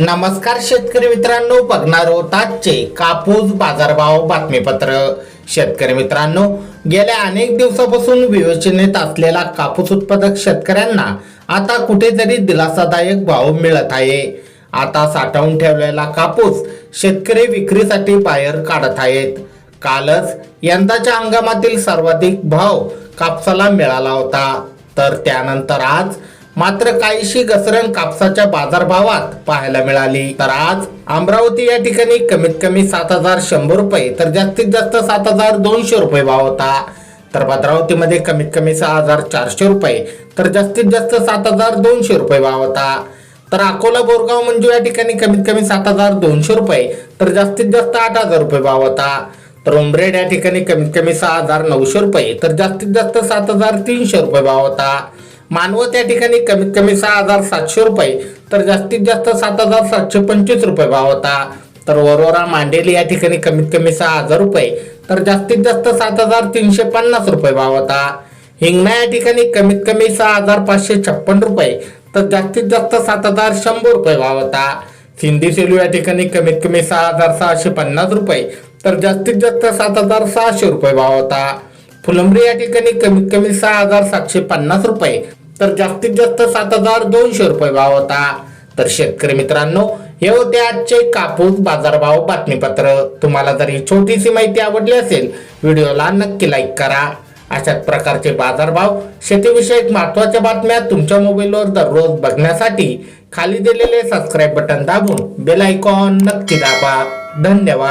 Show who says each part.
Speaker 1: नमस्कार शेतकरी मित्रांनो बघणार आहोत आजचे कापूस बाजारभाव बातमीपत्र. शेतकरी मित्रांनो गेल्या अनेक दिवसापासून विवेचनेत असलेला कापूस उत्पादक शेतकऱ्यांना आता कुठेतरी दिलासादायक भाव मिळत आहे. आता साठवून ठेवलेला कापूस शेतकरी विक्रीसाठी बाहेर काढत आहेत. कालच यंदाच्या हंगामातील सर्वाधिक भाव कापसाला मिळाला होता. तर त्यानंतर आज मात्र काहीशी घसरण कापसाच्या बाजारभावात पाहायला मिळाली. तर आज अमरावती या ठिकाणी कमीत कमी सात हजार शंभर रुपये तर जास्तीत जास्त सात हजार दोनशे रुपये भाव होता. तर भद्रावतीमध्ये कमीत कमी सहा हजार चारशे रुपये तर जास्तीत जास्त सात हजार दोनशे रुपये भाव होता. तर अकोला बोरगाव मंजू या ठिकाणी कमीत कमी सात हजार दोनशे रुपये तर जास्तीत जास्त आठ हजार रुपये भाव होता. तर उमरेड या ठिकाणी कमीत कमी सहा हजार नऊशे रुपये तर जास्तीत जास्त सात हजार तीनशे रुपये भाव होता. मानवत या ठिकाणी कमीत कमी सहा हजार सातशे रुपये तर जास्तीत जास्त सात हजार सातशे पंचवीस रुपये भाव होता. तर वरोरा मांडेली या ठिकाणी कमीत कमी सहा हजार रुपये तर जास्तीत जास्त सात हजार तीनशे पन्नास रुपये भाव होता. हिंगणा या ठिकाणी कमीत कमी सहा हजार पाचशे छप्पन रुपये तर जास्तीत जास्त सात हजार शंभर रुपये भाव होता. सिंधी सेलू या ठिकाणी कमीत कमी सहा हजार सहाशे पन्नास रुपये तर जास्तीत जास्त सात हजार सहाशे रुपये भाव होता. फुलंब्री या ठिकाणी कमीत कमी सहा हजार सातशे पन्नास रुपये तर जास्तीत जास्त सात हजार दोनशे रुपये भाव होता. तर शेतकरी मित्रांनो हे होते आजचे कापूस बाजारभाव बातमीपत्र. तुम्हाला जर ही छोटीशी माहिती आवडली असेल व्हिडिओला नक्की लाईक करा. अशाच प्रकारचे बाजारभाव शेतीविषयक महत्त्वाच्या बातम्या तुमच्या मोबाईलवर दररोज बघण्यासाठी खाली दिलेले सबस्क्राईब बटन दाबून बेल आयकॉन नक्की दाबा. धन्यवाद.